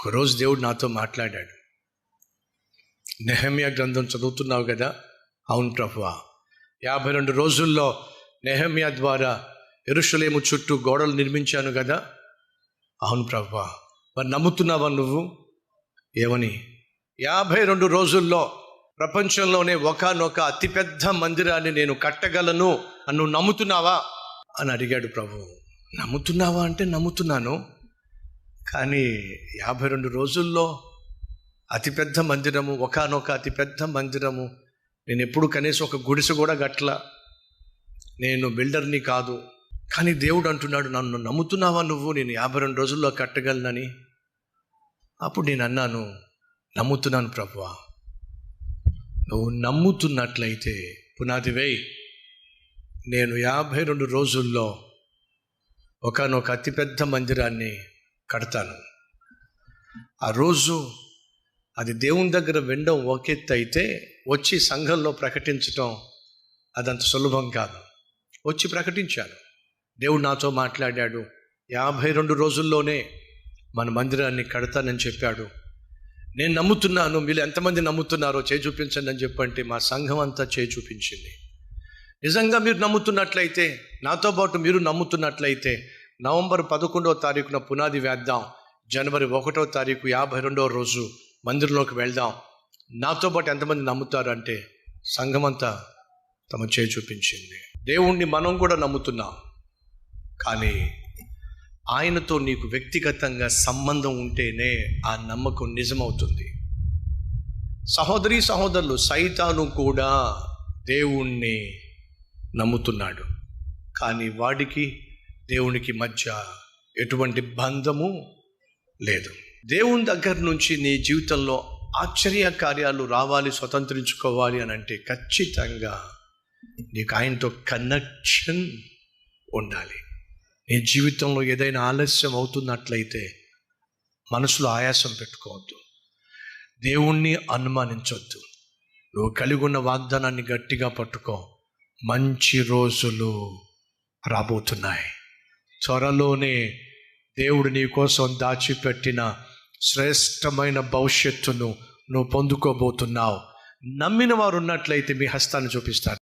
ఒకరోజు దేవుడు నాతో మాట్లాడాడు. నెహమియా గ్రంథం చదువుతున్నావు కదా? అవును ప్రభువా. యాభై రెండు రోజుల్లో నెహమియా ద్వారా ఎరుషలేము చుట్టూ గోడలు నిర్మించాను కదా? అవును ప్రభువా. మరి నమ్ముతున్నావా నువ్వు? ఏమని? యాభై రెండు రోజుల్లో ప్రపంచంలోనే ఒకనొక అతిపెద్ద మందిరాన్ని నేను కట్టగలను అని నువ్వు నమ్ముతున్నావా? అని అడిగాడు ప్రభు. నమ్ముతున్నావా అంటే నమ్ముతున్నాను. కానీ యాభై రెండు రోజుల్లో అతిపెద్ద మందిరము ఒకనొక అతిపెద్ద మందిరము. నేను ఎప్పుడు కనీసం ఒక గుడిసె కూడా గట్ల నేను బిల్డర్ని కాదు. కానీ దేవుడు అంటున్నాడు నన్ను నమ్ముతున్నావా నువ్వు? నేను యాభై రెండు రోజుల్లో కట్టగలనని. అప్పుడు నేను అన్నాను నమ్ముతున్నాను ప్రభువా. నువ్వు నమ్ముతున్నట్లయితే పునాది వేయి. నేను యాభై రెండు రోజుల్లో ఒకనొక అతిపెద్ద మందిరాన్ని కడతాను. ఆ రోజు అది దేవుని దగ్గర వినడం ఎత్తు అయితే వచ్చి సంఘంలో ప్రకటించటం అదంత సులభం కాదు. వచ్చి ప్రకటించాను. దేవుడు నాతో మాట్లాడాడు. యాభై రెండు రోజుల్లోనే మన మందిరాన్ని కడతానని చెప్పాడు. నేను నమ్ముతున్నాను మీరు ఎంతమంది నమ్ముతున్నారో చేయి చూపించండి అని చెప్పంటే మా సంఘం అంతా చేయి చూపించింది. నిజంగా మీరు నమ్ముతున్నట్లయితే నాతో పాటు మీరు నమ్ముతున్నట్లయితే నవంబర్ పదకొండవ తారీఖున పునాది వేద్దాం. జనవరి ఒకటో తారీఖు యాభై రెండవ రోజు మందిరంలోకి వెళ్దాం. నాతో పాటు ఎంతమంది నమ్ముతారు అంటే సంఘమంతా తమ చేయి చూపించింది. దేవుణ్ణి మనం కూడా నమ్ముతున్నాం. కానీ ఆయనతో నీకు వ్యక్తిగతంగా సంబంధం ఉంటేనే ఆ నమ్మకం నిజమవుతుంది. సహోదరి సహోదరులు సైతాను కూడా దేవుణ్ణి నమ్ముతున్నాడు. కానీ వాడికి దేవునికి మధ్య ఎటువంటి బంధము లేదు. దేవుని దగ్గర నుంచి నీ జీవితంలో ఆశ్చర్య కార్యాలు రావాలి స్వతంత్రించుకోవాలి అని అంటే ఖచ్చితంగా నీకు ఆయనతో కనెక్షన్ ఉండాలి. నీ జీవితంలో ఏదైనా ఆలస్యం అవుతున్నట్లయితే మనసులో ఆయాసం పెట్టుకోవద్దు. దేవుణ్ణి అనుమానించవద్దు నువ్వు కలిగి ఉన్న వాగ్దానాన్ని గట్టిగా పట్టుకో. మంచి రోజులు రాబోతున్నాయి. త్వరలోనే దేవుడు నీ కోసం దాచిపెట్టిన శ్రేష్టమైన భవిష్యత్తును నువ్వు పొందుకోబోతున్నావు. నమ్మిన వారు ఉన్నట్లయితే మీ హస్తాన్ని చూపిస్తారు.